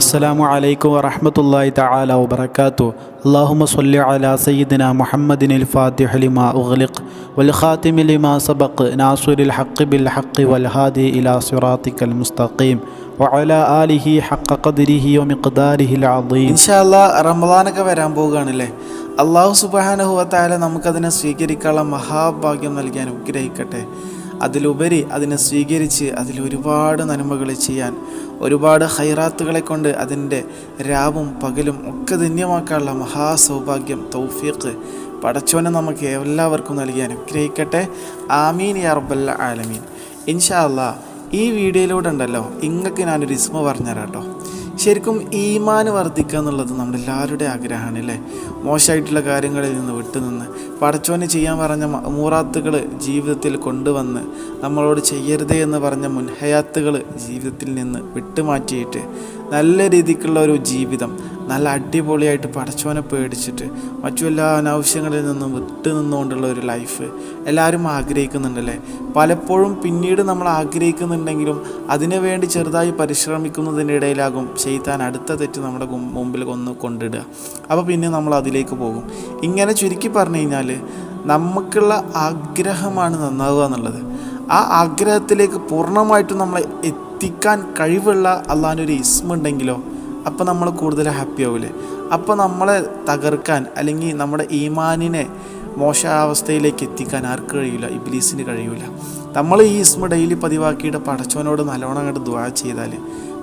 അസ്സാമു അലൈക്കും വറഹമത്തല്ലാഹി തആല വബർക്കാത്തു അള്ളാഹുമ സല്ലി അലാ സയ്യിദിന മുഹമ്മദിൻ അൽ ഫാത്തിഹ് ലിമാ ഉഗ്ലിഖ് വൽ ഖാതിമി ലിമാ സബഖ് നാസുരിൽ ഹഖ് ബിൽ ഹഖ് വൽ ഹാദി ഇലാ സിറാത്തിക്കൽ മുസ്തഖീം വഅല ആലിഹി ഹഖ ഖദ്രിഹി വമിഖ്ദാരിഹി അൽ അദീം. ഇൻഷാല്ലാ റമളാനൊക്കെ വരാൻ പോവുകയാണല്ലേ? അള്ളാഹു സുബ്ഹാനഹു വ തആല നമുക്കതിനെ സ്വീകരിക്കാനുള്ള മഹാഭാഗ്യം നൽകി അനുഗ്രഹിക്കട്ടെ. അതിലുപരി അതിനെ സ്വീകരിച്ച് അതിൽ ഒരുപാട് നന്മകൾ ചെയ്യാൻ ഒരുപാട് ഹൈറാത്തുകളെ കൊണ്ട് അതിന്റെ രാവും പകലും ഒക്കെ ധന്യമാക്കാനുള്ള മഹാസൗഭാഗ്യം തൗഫീഖ് പടച്ചോനെ നമുക്ക് എല്ലാവർക്കും നൽകി അനുഗ്രഹിക്കട്ടെ. ആമീൻ യാ ആലമീൻ. ഇൻഷാ അല്ലാ ഈ വീഡിയോയിലൂടെ ഉണ്ടല്ലോ ഇങ്ങക്ക് ഞാനൊരു ഇസ്മ പറഞ്ഞുതരാം കേട്ടോ. ശരിക്കും ഈമാന് വർദ്ധിക്കുക എന്നുള്ളത് നമ്മുടെ എല്ലാവരുടെ ആഗ്രഹമാണ് അല്ലേ? മോശമായിട്ടുള്ള കാര്യങ്ങളിൽ നിന്ന് വിട്ടുനിന്ന്. പടച്ചോന് ചെയ്യാൻ പറഞ്ഞ മൂറാത്തുകൾ ജീവിതത്തിൽ കൊണ്ടുവന്ന് നമ്മളോട് ചെയ്യരുതേ എന്ന് പറഞ്ഞ മുൻഹയാത്തുകൾ ജീവിതത്തിൽ നിന്ന് വിട്ടുമാറ്റിയിട്ട് നല്ല രീതിക്കുള്ള ഒരു ജീവിതം നല്ല അടിപൊളിയായിട്ട് പടച്ചവനെ പേടിച്ചിട്ട് മറ്റു എല്ലാ അനാവശ്യങ്ങളിൽ നിന്നും വിട്ടു നിന്നുകൊണ്ടുള്ള ഒരു ലൈഫ് എല്ലാവരും ആഗ്രഹിക്കുന്നുണ്ടല്ലേ? പലപ്പോഴും പിന്നീട് നമ്മൾ ആഗ്രഹിക്കുന്നുണ്ടെങ്കിലും അതിനു വേണ്ടി ചെറുതായി പരിശ്രമിക്കുന്നതിന്റെ ഇടയിലാകും ചെയ്താൻ അടുത്ത തെറ്റ് നമ്മുടെ മുമ്പിൽ ഒന്ന് കൊണ്ടിടുക. അപ്പോൾ പിന്നെ നമ്മൾ അതിലേക്ക് പോകും. ഇങ്ങനെ ചുരുക്കി പറഞ്ഞു കഴിഞ്ഞാൽ നമുക്കുള്ള ആഗ്രഹമാണ് നന്നാവുക എന്നുള്ളത്. ആ ആഗ്രഹത്തിലേക്ക് പൂർണമായിട്ടും നമ്മളെ എത്തിക്കാൻ കഴിവുള്ള ഒരു ഇസ്മുണ്ടെങ്കിലോ അപ്പോൾ നമ്മൾ കൂടുതൽ ഹാപ്പി ആവില്ലേ അപ്പോൾ നമ്മളെ തകർക്കാൻ അല്ലെങ്കിൽ നമ്മുടെ ഈമാനിനെ മോശാവസ്ഥയിലേക്ക് എത്തിക്കാൻ ആർക്ക് കഴിയില്ല ഇബ്ലീസിന് കഴിയില്ല നമ്മൾ ഈ ഇസ്മ ഡെയിലി പതിവാക്കിയിട്ട് പടച്ചവനോട് നല്ലോണം അങ്ങോട്ട് ദുആ ചെയ്താൽ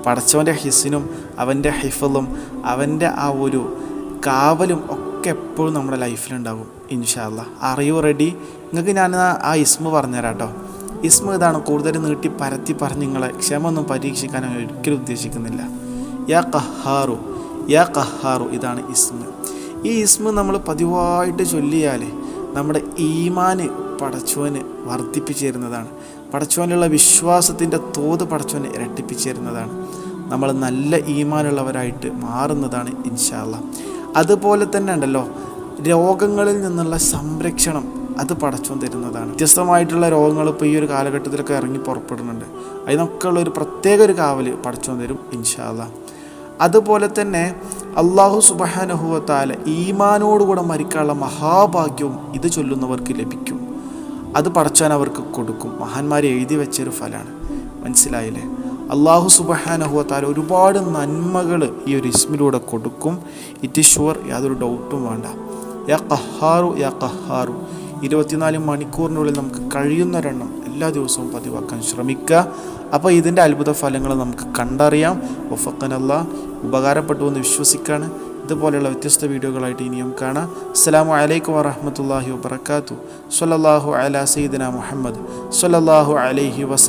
പടച്ചവന്റെ ഹിസിനും അവന്റെ ഹിഫലും അവന്റെ ആ ഒരു കാവലും ഒക്കെ എപ്പോഴും നമ്മുടെ ലൈഫിലുണ്ടാകും ഇൻഷാല്ല അറിയൂ റെഡി നിങ്ങൾക്ക് ഞാൻ ആ ഇസ്മ പറഞ്ഞുതരാം കേട്ടോ ഇസ്മ ഇതാണ് കൂടുതൽ നീട്ടി പരത്തി പറഞ്ഞ് നിങ്ങളെ ക്ഷമ ഒന്നും പരീക്ഷിക്കാൻ ഒരിക്കലും ഉദ്ദേശിക്കുന്നില്ല. യാ കഹാറു യാ കഹാറു ഇതാണ് ഇസ്മ. ഈ ഇസ്മ നമ്മൾ പതിവായിട്ട് ചൊല്ലിയാൽ നമ്മുടെ ഈമാന് പടച്ചോന് വർദ്ധിപ്പിച്ചു തരുന്നതാണ് പടച്ചോനുള്ള വിശ്വാസത്തിന്റെ തോത് പടച്ചുവന് ഇരട്ടിപ്പിച്ചു തരുന്നതാണ് നമ്മൾ നല്ല ഈമാനുള്ളവരായിട്ട് മാറുന്നതാണ് ഇൻഷാല്ല അതുപോലെ തന്നെ ഉണ്ടല്ലോ രോഗങ്ങളിൽ നിന്നുള്ള സംരക്ഷണം അത് പടച്ചോൻ തരുന്നതാണ്. വ്യത്യസ്തമായിട്ടുള്ള രോഗങ്ങൾ ഇപ്പോൾ ഈ ഒരു കാലഘട്ടത്തിലൊക്കെ ഇറങ്ങി പുറപ്പെടുന്നുണ്ട്. അതിനൊക്കെ ഉള്ള ഒരു പ്രത്യേക ഒരു കാവൽ പടച്ചോൻ തരും ഇൻഷാല്ല അതുപോലെ തന്നെ അള്ളാഹു സുബഹാനഹുവത്താല ഈമാനോടുകൂടെ മരിക്കാനുള്ള മഹാഭാഗ്യവും ഇത് ചൊല്ലുന്നവർക്ക് ലഭിക്കും. അത് പടച്ചാൻ അവർക്ക് കൊടുക്കും. മഹാന്മാർ എഴുതി വെച്ചൊരു ഫലമാണ് മനസ്സിലായില്ലേ? അള്ളാഹു സുബഹാനഹുവത്താല ഒരുപാട് നന്മകൾ ഈ ഒരു ഇസ്മിലൂടെ കൊടുക്കും. ഇറ്റ് ഷുവർ യാതൊരു ഡൗട്ടും വേണ്ട. യാ കഹാറു യാ കഹാറു ഇരുപത്തിനാല് മണിക്കൂറിനുള്ളിൽ നമുക്ക് കഴിയുന്ന കഴിയുന്നൊരെണ്ണം എല്ലാ ദിവസവും പതിവാക്കാൻ ശ്രമിക്കുക. അപ്പോൾ ഇതിന്റെ അത്ഭുത ഫലങ്ങൾ നമുക്ക് കണ്ടറിയാം. ഒഫക്കനല്ല ഉപകാരപ്പെട്ടു എന്ന് വിശ്വസിക്കാണ് ഇതുപോലെയുള്ള വ്യത്യസ്ത വീഡിയോകളായിട്ട് ഇനിയും കാണാം. അസ്സലാമു അലൈക്കും വറഹമത്തല്ലാഹി വബർക്കാത്തു സല്ലല്ലാഹു അലാ സയ്യിദന മുഹമ്മദ്. സല്ലല്ലാഹു അലൈഹി വസല്ലം.